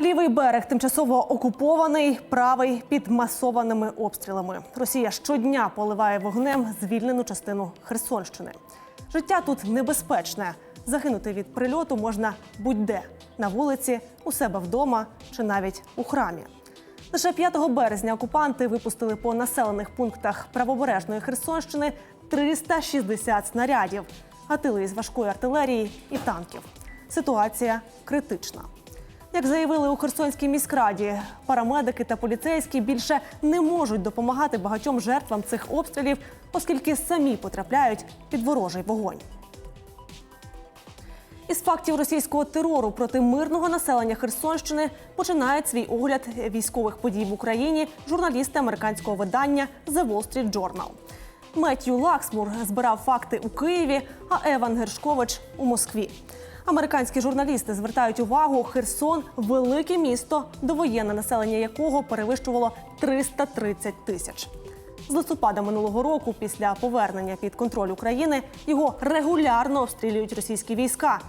Лівий берег тимчасово окупований, правий під масованими обстрілами. Росія щодня поливає вогнем звільнену частину Херсонщини. Життя тут небезпечне. Загинути від прильоту можна будь-де на вулиці, у себе вдома чи навіть у храмі. Лише 5 березня окупанти випустили по населених пунктах правобережної Херсонщини 360 снарядів, гатили із важкої артилерії і танків. Ситуація критична. Як заявили у Херсонській міськраді, парамедики та поліцейські більше не можуть допомагати багатьом жертвам цих обстрілів, оскільки самі потрапляють під ворожий вогонь. Із фактів російського терору проти мирного населення Херсонщини починають свій огляд військових подій в Україні журналісти американського видання The Wall Street Journal. Меттью Лаксмур збирав факти у Києві, а Еван Гершкович у Москві. Американські журналісти звертають увагу Херсон велике місто, довоєнне населення якого перевищувало 330 тисяч. З листопада минулого року, після повернення під контроль України, його регулярно обстрілюють російські війська.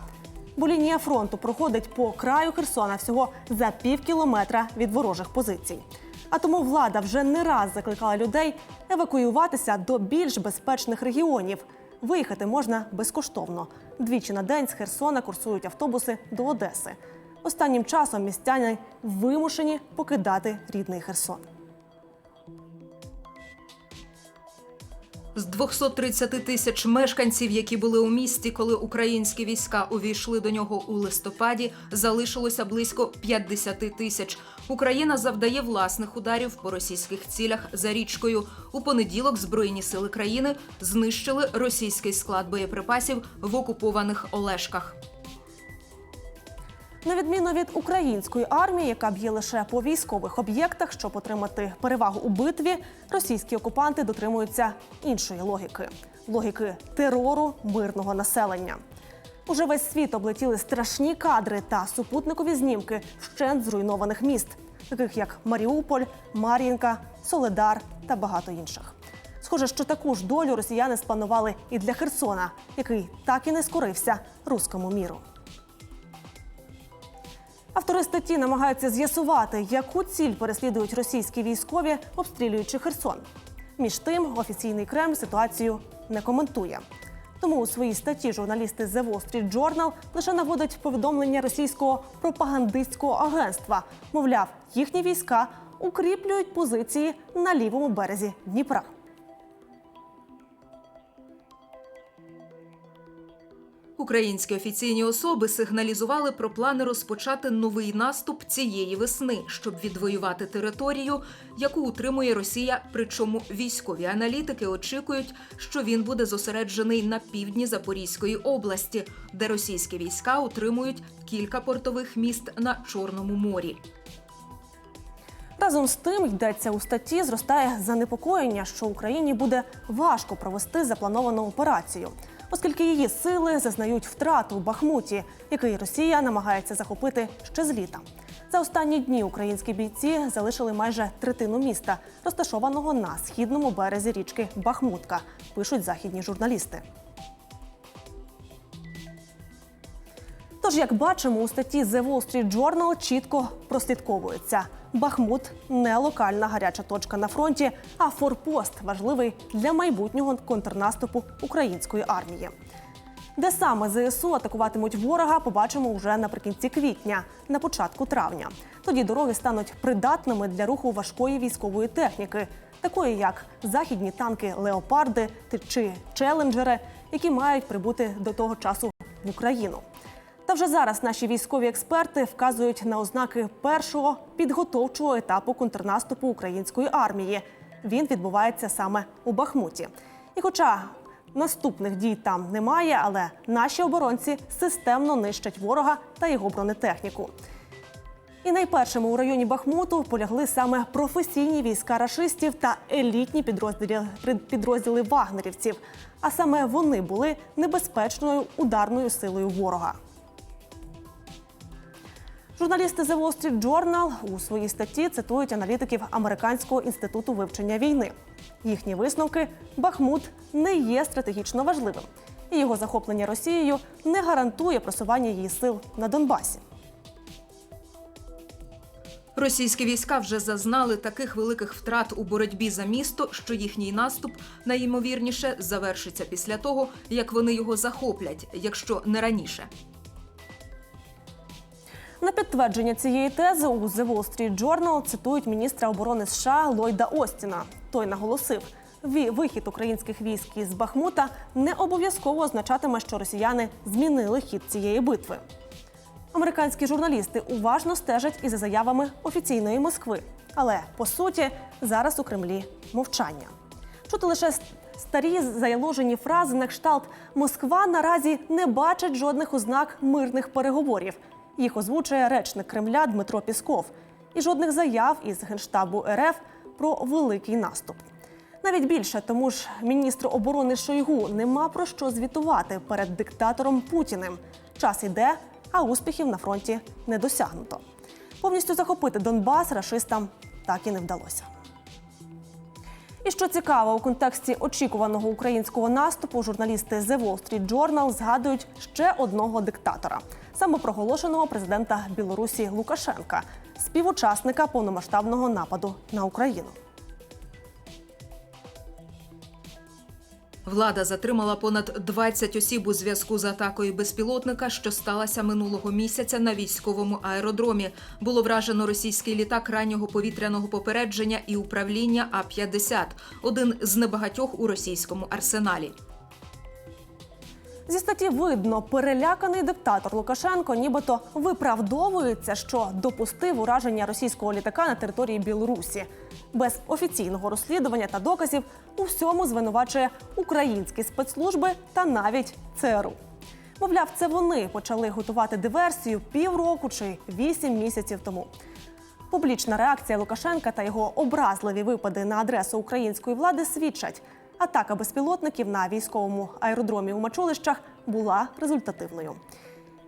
Бо лінія фронту проходить по краю Херсона всього за пів кілометра від ворожих позицій. А тому влада вже не раз закликала людей евакуюватися до більш безпечних регіонів. Виїхати можна безкоштовно. Двічі на день з Херсона курсують автобуси до Одеси. Останнім часом містяни вимушені покидати рідний Херсон. З 230 тисяч мешканців, які були у місті, коли українські війська увійшли до нього у листопаді, залишилося близько 50 тисяч. Україна завдає власних ударів по російських цілях за річкою. У понеділок збройні сили країни знищили російський склад боєприпасів в окупованих Олешках. На відміну від української армії, яка б'є лише по військових об'єктах, щоб отримати перевагу у битві, російські окупанти дотримуються іншої логіки логіки терору мирного населення. Уже весь світ облетіли страшні кадри та супутникові знімки вщент зруйнованих міст, таких як Маріуполь, Мар'їнка, Соледар та багато інших. Схоже, що таку ж долю росіяни спланували і для Херсона, який так і не скорився руському міру. Автори статті намагаються з'ясувати, яку ціль переслідують російські військові, обстрілюючи Херсон. Між тим, офіційний Кремль ситуацію не коментує. Тому у своїй статті журналісти The Wall Street Journal лише наводять повідомлення російського пропагандистського агентства. Мовляв, їхні війська укріплюють позиції на лівому березі Дніпра. Українські офіційні особи сигналізували про плани розпочати новий наступ цієї весни, щоб відвоювати територію, яку утримує Росія. Причому військові аналітики очікують, що він буде зосереджений на півдні Запорізької області, де російські війська утримують кілька портових міст на Чорному морі. Разом з тим йдеться у статті, зростає занепокоєння, що Україні буде важко провести заплановану операцію, оскільки її сили зазнають втрату у Бахмуті, який Росія намагається захопити ще з літа. За останні дні українські бійці залишили майже третину міста, розташованого на східному березі річки Бахмутка, пишуть західні журналісти. Тож, як бачимо, у статті The Wall Street Journal чітко прослідковується. Бахмут не локальна гаряча точка на фронті, а форпост важливий для майбутнього контрнаступу української армії. Де саме ЗСУ атакуватимуть ворога, побачимо уже наприкінці квітня, на початку травня. Тоді дороги стануть придатними для руху важкої військової техніки, такої як західні танки Леопарди чи Челенджери, які мають прибути до того часу в Україну. Та вже зараз наші військові експерти вказують на ознаки першого підготовчого етапу контрнаступу української армії. Він відбувається саме у Бахмуті. І хоча наступних дій там немає, але наші оборонці системно нищать ворога та його бронетехніку. І найпершими у районі Бахмуту полягли саме професійні війська рашистів та елітні підрозділи, підрозділи вагнерівців. А саме вони були небезпечною ударною силою ворога. Журналісти The Wall Street Journal у своїй статті цитують аналітиків Американського інституту вивчення війни. Їхні висновки Бахмут не є стратегічно важливим, і його захоплення Росією не гарантує просування її сил на Донбасі. Російські війська вже зазнали таких великих втрат у боротьбі за місто, що їхній наступ найімовірніше завершиться після того, як вони його захоплять, якщо не раніше. На підтвердження цієї тези у The Wall Street Journal цитують міністра оборони США Ллойда Остіна. Той наголосив, вихід українських військ із Бахмута не обов'язково означатиме, що росіяни змінили хід цієї битви. Американські журналісти уважно стежать і за заявами офіційної Москви. Але по суті, зараз у Кремлі мовчання. Чути лише старі заяложені фрази на кшталт Москва наразі не бачить жодних ознак мирних переговорів. Їх озвучує речник Кремля Дмитро Пісков. І жодних заяв із генштабу РФ про великий наступ. Навіть більше, тому ж міністру оборони Шойгу нема про що звітувати перед диктатором Путіним. Час іде, а успіхів на фронті не досягнуто. Повністю захопити Донбас рашистам так і не вдалося. І що цікаво, у контексті очікуваного українського наступу журналісти The Wall Street Journal згадують ще одного диктатора, самопроголошеного президента Білорусі Лукашенка, співучасника повномасштабного нападу на Україну. Влада затримала понад 20 осіб у зв'язку з атакою безпілотника, що сталася минулого місяця на військовому аеродромі. Було вражено російський літак раннього повітряного попередження і управління А-50 – один з небагатьох у російському арсеналі. Зі статті видно, переляканий диктатор Лукашенко нібито виправдовується, що допустив ураження російського літака на території Білорусі. Без офіційного розслідування та доказів у всьому звинувачує українські спецслужби та навіть ЦРУ. Мовляв, це вони почали готувати диверсію півроку чи вісім місяців тому. Публічна реакція Лукашенка та його образливі випади на адресу української влади свідчать, атака безпілотників на військовому аеродромі у Мачулищах була результативною.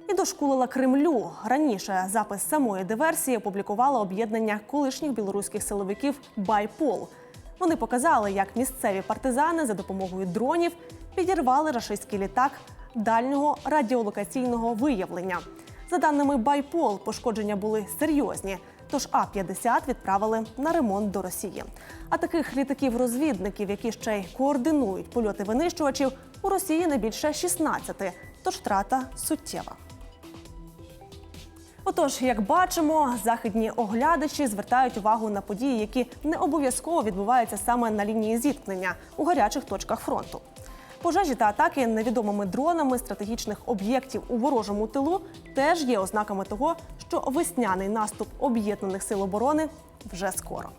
І дошкулила Кремлю. Раніше запис самої диверсії опублікувало об'єднання колишніх білоруських силовиків Байпол. Вони показали, як місцеві партизани за допомогою дронів підірвали рашистський літак дальнього радіолокаційного виявлення. За даними Байпол, пошкодження були серйозні. Тож А-50 відправили на ремонт до Росії. А таких літаків-розвідників, які ще й координують польоти винищувачів, у Росії не більше 16, тож втрата суттєва. Отож, як бачимо, західні оглядачі звертають увагу на події, які не обов'язково відбуваються саме на лінії зіткнення у гарячих точках фронту. Пожежі та атаки невідомими дронами стратегічних об'єктів у ворожому тилу теж є ознаками того, що весняний наступ об'єднаних сил оборони вже скоро.